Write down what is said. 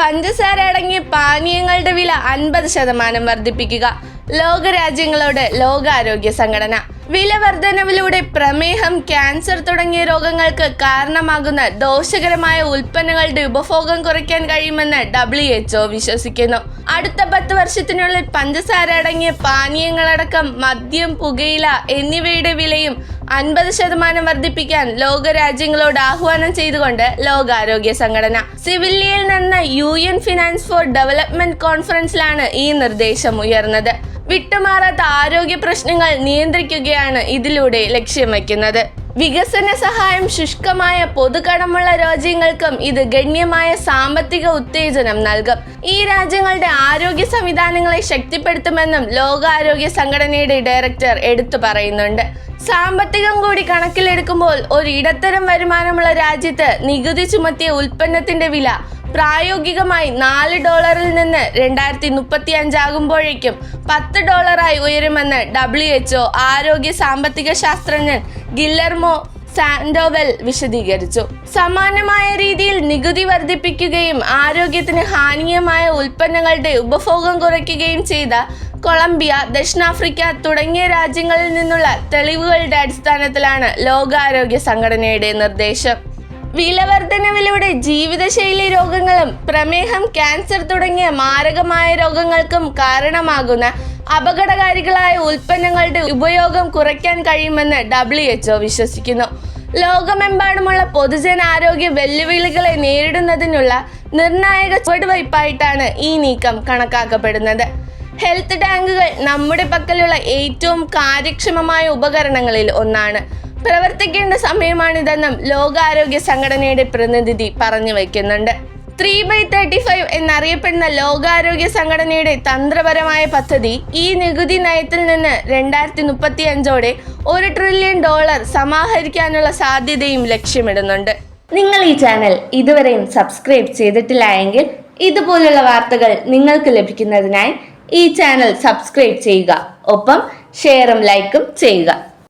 പഞ്ചസാര അടങ്ങിയ പാനീയങ്ങളുടെ വില അൻപത് ശതമാനം വർദ്ധിപ്പിക്കുക. ലോകരാജ്യങ്ങളോട് ലോകാരോഗ്യ സംഘടന. വില വർധനവിലൂടെ പ്രമേഹം ക്യാൻസർ തുടങ്ങിയ രോഗങ്ങൾക്ക് കാരണമാകുന്ന ദോഷകരമായ ഉൽപ്പന്നങ്ങളുടെ ഉപഭോഗം കുറയ്ക്കാൻ കഴിയുമെന്ന് ഡബ്ല്യു എച്ച്ഒ വിശ്വസിക്കുന്നു. അടുത്ത പത്ത് വർഷത്തിനുള്ളിൽ പഞ്ചസാര അടങ്ങിയ പാനീയങ്ങളടക്കം മദ്യം പുകയില എന്നിവയുടെ വിലയും അൻപത് ശതമാനം വർദ്ധിപ്പിക്കാൻ ലോകരാജ്യങ്ങളോട് ആഹ്വാനം ചെയ്തുകൊണ്ട് ലോകാരോഗ്യ സംഘടന. സിവില്ലിയിൽ നടന്ന U N finance for development കോൺഫറൻസിലാണ് ഈ നിർദ്ദേശം ഉയർന്നത്. വിട്ടുമാറാത്ത ആരോഗ്യ പ്രശ്നങ്ങൾ നിയന്ത്രിക്കുകയാണ് ഇതിലൂടെ ലക്ഷ്യം വയ്ക്കുന്നത്. വികസന സഹായം ശുഷ്കമായ പൊതുകടമുള്ള രാജ്യങ്ങൾക്കും ഇത് ഗണ്യമായ സാമ്പത്തിക ഉത്തേജനം നൽകും. ഈ രാജ്യങ്ങളുടെ ആരോഗ്യ സംവിധാനങ്ങളെ ശക്തിപ്പെടുത്തുമെന്നും ലോകാരോഗ്യ സംഘടനയുടെ ഡയറക്ടർ എടുത്തു പറയുന്നുണ്ട്. സാമ്പത്തികം കൂടി കണക്കിലെടുക്കുമ്പോൾ ഒരു ഇടത്തരം വരുമാനമുള്ള രാജ്യത്ത് നികുതി ചുമത്തിയ ഉൽപ്പന്നത്തിന്റെ വില പ്രായോഗികമായി നാല് ഡോളറിൽ നിന്ന് രണ്ടായിരത്തി മുപ്പത്തി അഞ്ചാകുമ്പോഴേക്കും പത്ത് ഡോളറായി ഉയരുമെന്ന് ഡബ്ല്യു എച്ച്ഒ ആരോഗ്യ സാമ്പത്തിക ശാസ്ത്രജ്ഞൻ ഗില്ലർമോ സാൻഡോവൽ വിശദീകരിച്ചു. സമാനമായ രീതിയിൽ നികുതി വർദ്ധിപ്പിക്കുകയും ആരോഗ്യത്തിന് ഹാനികമായ ഉൽപ്പന്നങ്ങളുടെ ഉപഭോഗം കുറയ്ക്കുകയും ചെയ്ത കൊളംബിയ ദക്ഷിണാഫ്രിക്ക തുടങ്ങിയ രാജ്യങ്ങളിൽ നിന്നുള്ള തെളിവുകളുടെ അടിസ്ഥാനത്തിലാണ് ലോകാരോഗ്യ സംഘടനയുടെ നിർദ്ദേശം. വിലവർധനവിലൂടെ ജീവിതശൈലി രോഗങ്ങളും പ്രമേഹം ക്യാൻസർ തുടങ്ങിയ മാരകമായ രോഗങ്ങൾക്കും കാരണമാകുന്ന അപകടകാരികളായ ഉൽപ്പന്നങ്ങളുടെ ഉപയോഗം കുറയ്ക്കാൻ കഴിയുമെന്ന് ഡബ്ല്യു എച്ച്ഒ വിശ്വസിക്കുന്നു. ലോകമെമ്പാടുമുള്ള പൊതുജനാരോഗ്യ വെല്ലുവിളികളെ നേരിടുന്നതിനുള്ള നിർണായക ചുവടുവയ്പായിട്ടാണ് ഈ നീക്കം കണക്കാക്കപ്പെടുന്നത്. ഹെൽത്ത് ടാങ്കുകൾ നമ്മുടെ പക്കലുള്ള ഏറ്റവും കാര്യക്ഷമമായ ഉപകരണങ്ങളിൽ ഒന്നാണ്. പ്രവർത്തിക്കേണ്ട സമയമാണിതെന്നും ലോകാരോഗ്യ സംഘടനയുടെ പ്രതിനിധി പറഞ്ഞു വയ്ക്കുന്നുണ്ട് ത്രീ ബൈ തേർട്ടി ഫൈവ് എന്നറിയപ്പെടുന്ന ലോകാരോഗ്യ സംഘടനയുടെ തന്ത്രപരമായ പദ്ധതി ഈ നികുതി നയത്തിൽ നിന്ന് രണ്ടായിരത്തി മുപ്പത്തി അഞ്ചോടെ ഒരു ട്രില്യൺ ഡോളർ സമാഹരിക്കാനുള്ള സാധ്യതയും ലക്ഷ്യമിടുന്നുണ്ട്. നിങ്ങൾ ഈ ചാനൽ ഇതുവരെയും സബ്സ്ക്രൈബ് ചെയ്തിട്ടില്ല എങ്കിൽ ഇതുപോലുള്ള വാർത്തകൾ നിങ്ങൾക്ക് ലഭിക്കുന്നതിനായി ഈ ചാനൽ സബ്സ്ക്രൈബ് ചെയ്യുക. ഒപ്പം ഷെയറും ലൈക്കും ചെയ്യുക.